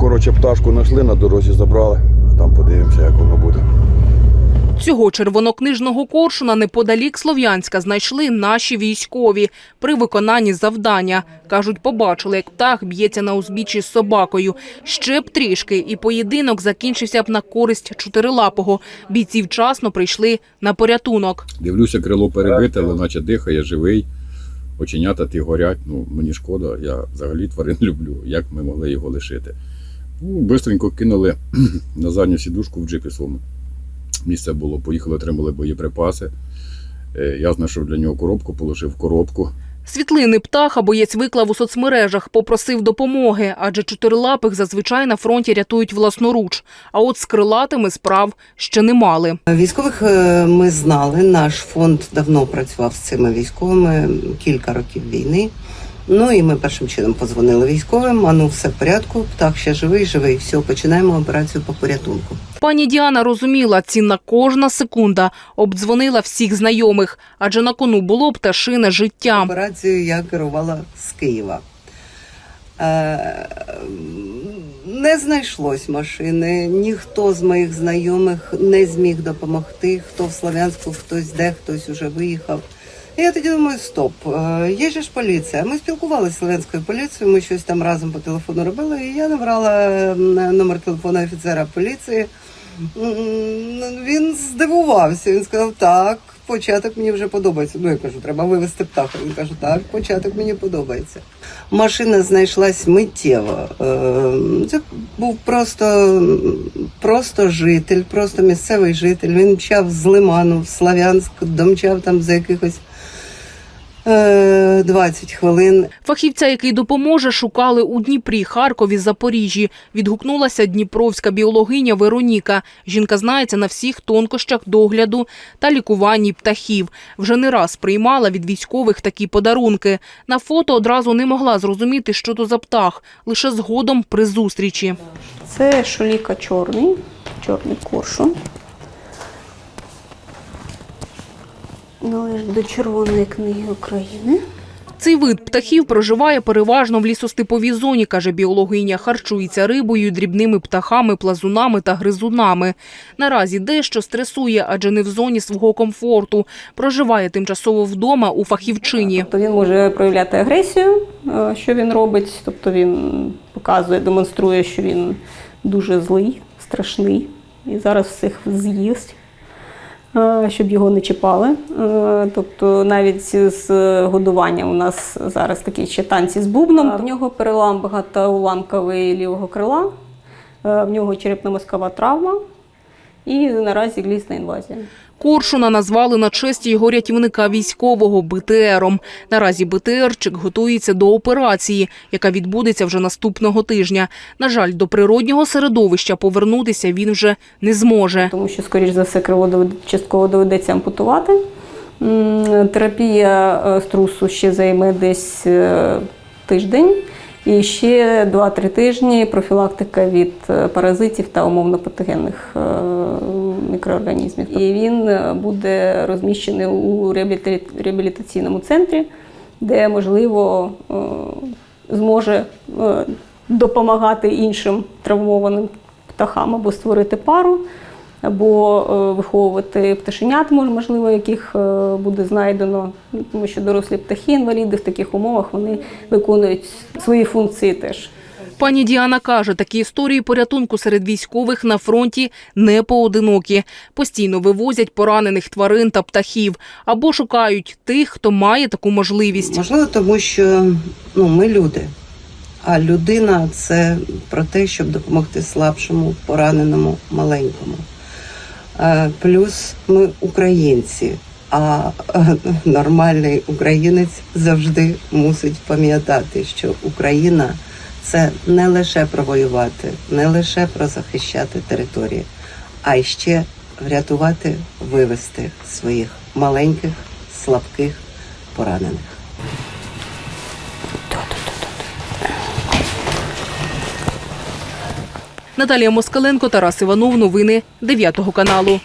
коротше, пташку знайшли, на дорозі забрали. Там подивимося, як воно буде. Цього червонокнижного коршуна неподалік Слов'янська знайшли наші військові при виконанні завдання. Кажуть, побачили, як птах б'ється на узбіччі з собакою. Ще б трішки, і поєдинок закінчився б на користь чотирилапого. Бійці вчасно прийшли на порятунок. Дивлюся, крило перебите, але наче дихає, живий. Оченята ті горять. Ну, мені шкода, я взагалі тварин люблю. Як ми могли його лишити? Ну, бистренько кинули на задню сідушку в джипі своєму. Місце було, поїхали, отримали боєприпаси. Е, Я знайшов для нього коробку, положив коробку. Світлини птаха боєць виклав у соцмережах, попросив допомоги, адже чотирилапих зазвичай на фронті рятують власноруч. А от з крилатими справ ще не мали. Військових е, ми знали. Наш фонд давно працював з цими військовими кілька років війни. Ну і ми першим чином позвонили військовим. А ну все в порядку. Птах ще живий, живий. Все, починаємо операцію по порятунку. Пані Діана розуміла, цінна кожна секунда, обдзвонила всіх знайомих, адже на кону було пташине життя. Операцію я керувала з Києва. Е, Не знайшлось машини, ніхто з моїх знайомих не зміг допомогти. Хто в Слов'янську, хтось де, хтось уже виїхав. І я тоді думаю, стоп, е, є ж поліція. Ми спілкувалися з слов'янською поліцією, ми щось там разом по телефону робили, і я набрала номер телефону офіцера поліції. Він здивувався. Він сказав, так, початок мені вже подобається. Ну, я кажу, треба вивезти птаха. Він каже, так, початок мені подобається. Машина знайшлась миттєво. Е, Це був просто, просто житель, просто місцевий житель. Він мчав з Лиману в Славянськ, домчав там за якихось 20 хвилин. Фахівця, який допоможе, шукали у Дніпрі, Харкові, Запоріжжі. Відгукнулася дніпровська біологиня Вероніка. Жінка знається на всіх тонкощах догляду та лікуванні птахів. Вже не раз приймала від військових такі подарунки. На фото одразу не могла зрозуміти, що то за птах, лише згодом при зустрічі. Це шоліка чорний, чорний коршун. Належить до Червоної книги України. Цей вид птахів проживає переважно в лісостеповій зоні, каже біологиня. Харчується рибою, дрібними птахами, плазунами та гризунами. Наразі дещо стресує, адже не в зоні свого комфорту. Проживає тимчасово вдома у фахівчині. Тобто він може проявляти агресію, е, що він робить. Тобто він показує, демонструє, що він дуже злий, страшний і зараз всіх з'їсть. Е, Щоб його не чіпали. Е, Тобто навіть з годування у нас зараз такі ще танці з бубном. В нього перелам багатоуламковий лівого крила, е, в нього черепно-мозкова травма і наразі глісна інвазія. Коршуна назвали на честь його рятівника військового БТРом. Наразі БТРчик готується до операції, яка відбудеться вже наступного тижня. На жаль, до природнього середовища повернутися він вже не зможе. тому що, скоріш за все, довед- частково доведеться ампутувати. Терапія е, струсу ще займе десь е, тиждень. І ще 2-3 тижні профілактика від е, паразитів та умовно патогенних е, мікроорганізмів. І він е, буде розміщений у реабіліта- реабілітаційному центрі, де можливо зможе допомагати іншим травмованим птахам або створити пару, або е, виховувати пташенят, мож- можливо, яких е, буде знайдено, Ну, тому що дорослі птахи, інваліди в таких умовах вони виконують свої функції теж. Пані Діана каже, такі історії порятунку серед військових на фронті не поодинокі. Постійно вивозять поранених тварин та птахів або шукають тих, хто має таку можливість. Можливо, тому що ну, ми люди. А людина це про те, щоб допомогти слабшому, пораненому, маленькому. Е, Плюс ми українці, а е, нормальний українець завжди мусить пам'ятати, що Україна це не лише про воювати, не лише про захищати території, а ще врятувати, вивести своїх маленьких, слабких, поранених. Наталія Москаленко, Тарас Іванов. Новини 9 каналу.